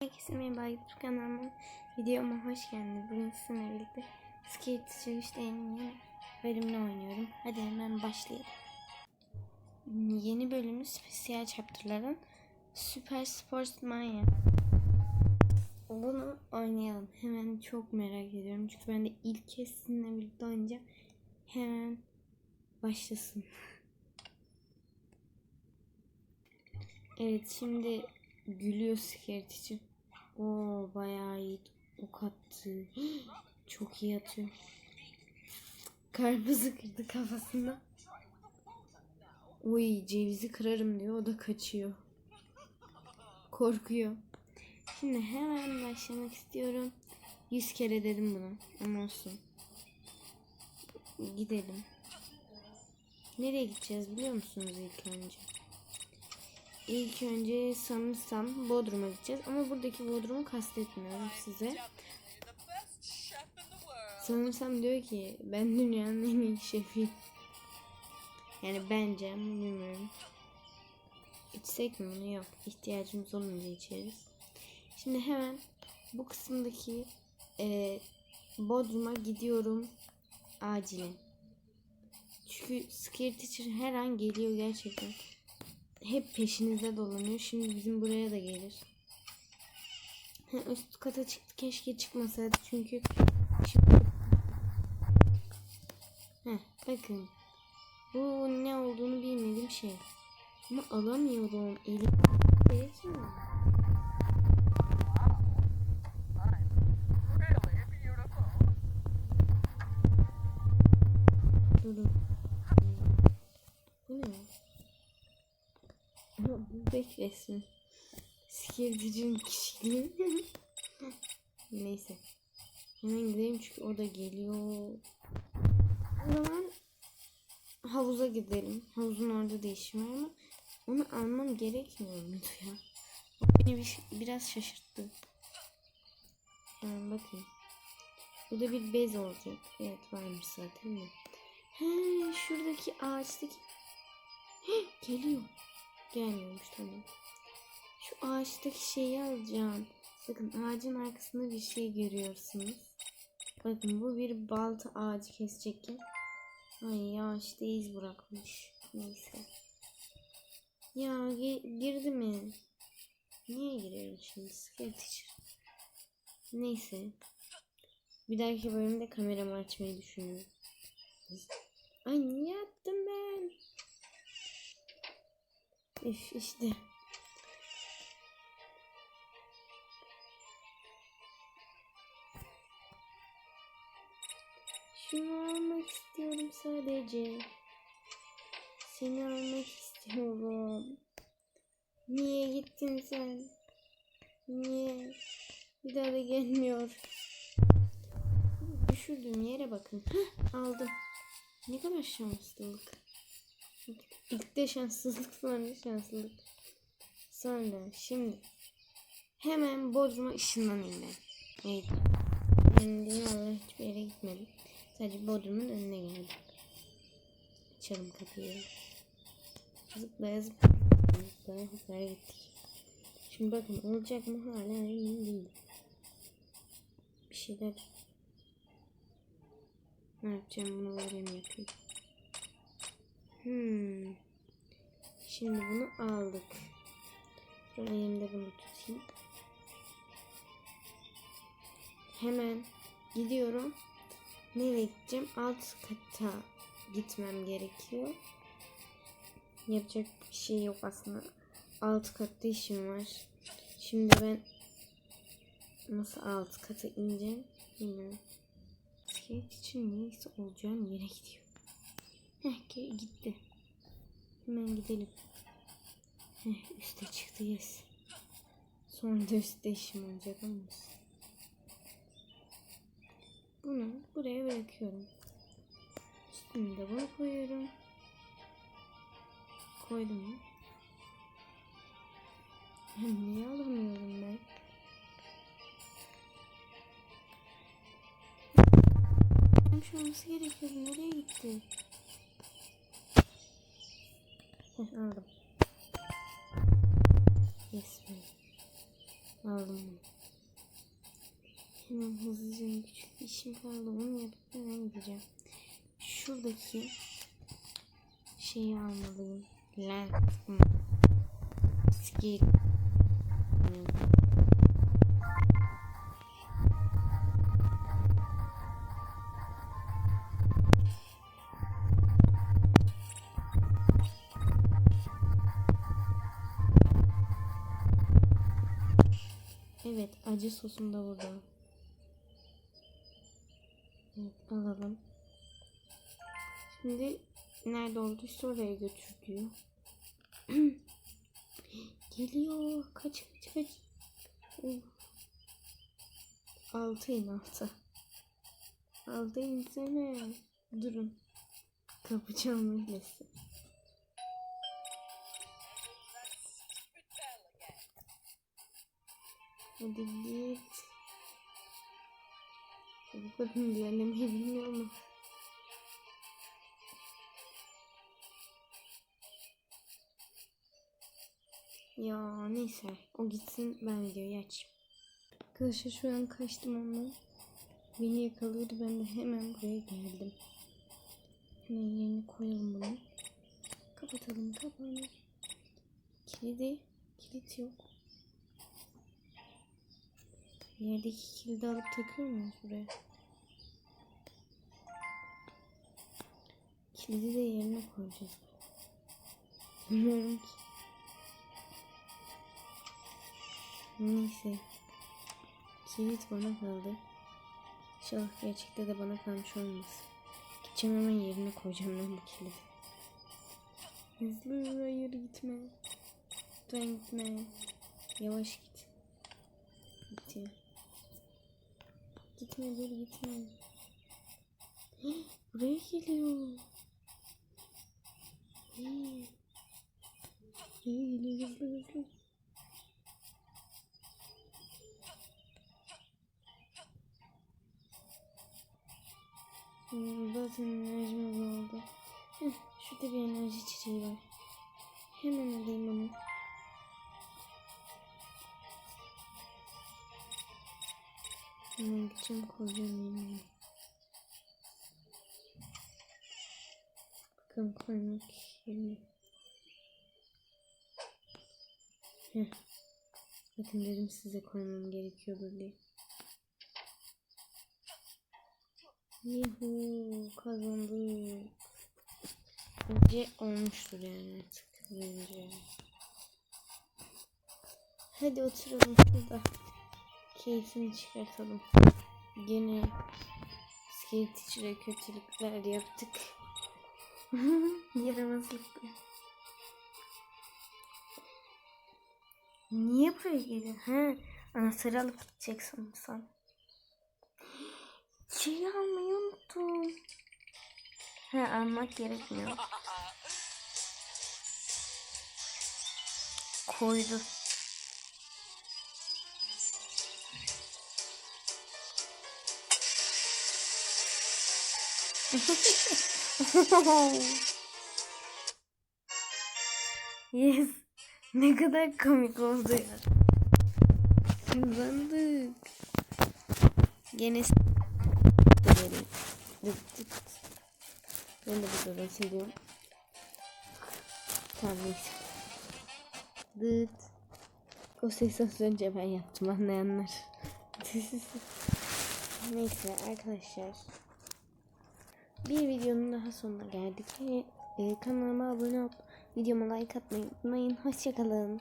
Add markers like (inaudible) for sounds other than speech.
Herkese merhaba YouTube kanalıma videoma hoş geldiniz. Bugün sizinle birlikte Skate Teacher yeni bölümünü oynuyorum. Hadi hemen başlayalım. Yeni bölümü spesiyel chapter'ların Super Sports Mania. Bunu oynayalım. Hemen çok merak ediyorum. Çünkü ben de ilk kez sizinle birlikte oynayacağım. Hemen başlasın. Evet şimdi gülüyor Skate için. Oo bayağı iyi ok attı. (gasps) Çok iyi atıyor. Karpuzu kırdı kafasında. Oy cevizi kırarım diyor. O da kaçıyor. Korkuyor. Şimdi hemen başlamak istiyorum. Yüz kere dedim bunu. Ama olsun. Gidelim. Nereye gideceğiz biliyor musunuz ilk önce? İlk önce sanırsam Bodrum'a gideceğiz. Ama buradaki Bodrum'u kastetmiyorum size. Sanırsam diyor ki ben dünyanın en iyi şefiyim. Yani bence bilmiyorum. İçsek mi bunu? Yok. İhtiyacımız olunca içeriz. Şimdi hemen bu kısımdaki e, Bodrum'a gidiyorum acilen. Çünkü Scare Teacher her an geliyor gerçekten hep peşinizde dolanıyor. Şimdi bizim buraya da gelir. Ha, üst kata çıktı. Keşke çıkmasaydı çünkü şimdi Heh, bakın. Bu ne olduğunu bilmediğim şey. Ama alamıyorum. Elim Yetmiyor. Durun. Bu beklesin. Skirticinin kişiliği. (laughs) Neyse. Hemen gidelim çünkü o da geliyor. O zaman havuza gidelim. Havuzun orada da işim var ama onu almam gerekmiyor muydu ya? O beni bir, biraz şaşırttı. Yani bakın. Bu da bir bez olacak. Evet varmış zaten. He şuradaki ağaçtaki Heh, (gasps) geliyor. Gelmiyormuş tamam. Şu ağaçtaki şeyi alacağım. Bakın ağacın arkasında bir şey görüyorsunuz. Bakın bu bir balta ağacı kesecekken. Ay yağışta iz bırakmış. Neyse. Ya gi- girdi mi? Niye giriyorum şimdi? Teacher. Neyse. Bir dahaki bölümde kameramı açmayı düşünüyorum. Ay niye yaptım ben? Üf işte. Şunu almak istiyorum sadece. Seni almak istiyorum. Niye gittin sen? Niye? Bir daha da gelmiyor. Düşürdüğüm yere bakın. Heh, aldım. Ne kadar şanslılık. İlk de şanssızlık (laughs) sonra şanslılık. Sonra şimdi hemen Bodrum'a ışınlanayım ben. Evet. Ben dünyalar hiçbir yere gitmedim. Sadece Bodrum'un önüne geldim. Açalım kapıyı. Zıplaya zıplaya zıplaya zıplaya gittik. Şimdi bakın olacak mı hala emin değilim. Bir şeyler ne yapacağım bunu yapayım? Hmm. Şimdi bunu aldık. Ben elimde bunu tutayım. Hemen gidiyorum. Nereye gideceğim? Alt kata gitmem gerekiyor. Yapacak bir şey yok aslında. Alt katta işim var. Şimdi ben nasıl alt kata ineceğim bilmiyorum. Skate için neyse olacağım yere gidiyor. Heh gitti. Hemen gidelim. Heh, üste çıktı yes. Sonra da üstte işim olacak ama. Bunu buraya bırakıyorum. Üstüne de bunu koyuyorum. Koydum mu? Niye alamıyorum ben? Şu olması gerekiyor. Nereye gitti? Heh, aldım. Yes be. Aldım bunu. Hemen hızlıca küçük bir işim kaldı. Onu yapıp hemen gideceğim. Şuradaki şeyi almalıyım. Lens. Hmm. Skill. Evet, acı sosum da burada. Evet, alalım. Şimdi nerede olduysa oraya götür diyor. (clears throat) Geliyor. Kaç kaç kaç. Of. Altı in altı. Altı insene. Durun. Kapı çalmaylasın. Hadi git. Bu kadın ilerlemeyi bilmiyor mu? Ya neyse o gitsin ben videoyu açayım. Arkadaşlar şu an kaçtım ondan. Beni yakalıyordu ben de hemen buraya geldim. Hemen yerine koyalım bunu. Kapatalım kapağını. Kilidi, kilit yok. Yerdeki kilidi alıp takıyor muyuz buraya? Kilidi de yerine koyacağız. Bilmiyorum ki. Neyse. Kilit bana kaldı. İnşallah gerçekte de bana kalmış olmaz. Gideceğim hemen yerine koyacağım ben bu kilidi. Hızlı hayır gitme. Lütfen gitme. Yavaş git. Gitti. Gitme dur gitme. (gasps) Buraya geliyor. Buraya geliyor hızlı hızlı. Zaten enerjim. Heh, şurada bir enerji çiçeği var. Hemen alayım onu. Hemen gideceğim koyacağım yerine. Bakalım koymak yerine. Heh. Bakın dedim size koymam gerekiyordur diye. Yuhu kazandık. Bence olmuştur yani artık. Bence. Hadi oturalım şurada. Keyfini çıkartalım. Gene skate içine kötülükler yaptık. (laughs) Yaramazlık. Niye buraya geliyor? Ha, anahtarı alıp gideceksin sen. Şeyi almayı unuttum. Ha almak gerekmiyor. Koydu. (laughs) yes. Ne kadar komik oldu ya. Kazandık. Gene. Ben de burada dans. Tamam neyse. Dıt. O sesi az önce ben yaptım anlayanlar. (laughs) neyse arkadaşlar. Bir videonun daha sonuna geldik. E, kanalıma abone olup videoma like atmayı unutmayın. Hoşçakalın.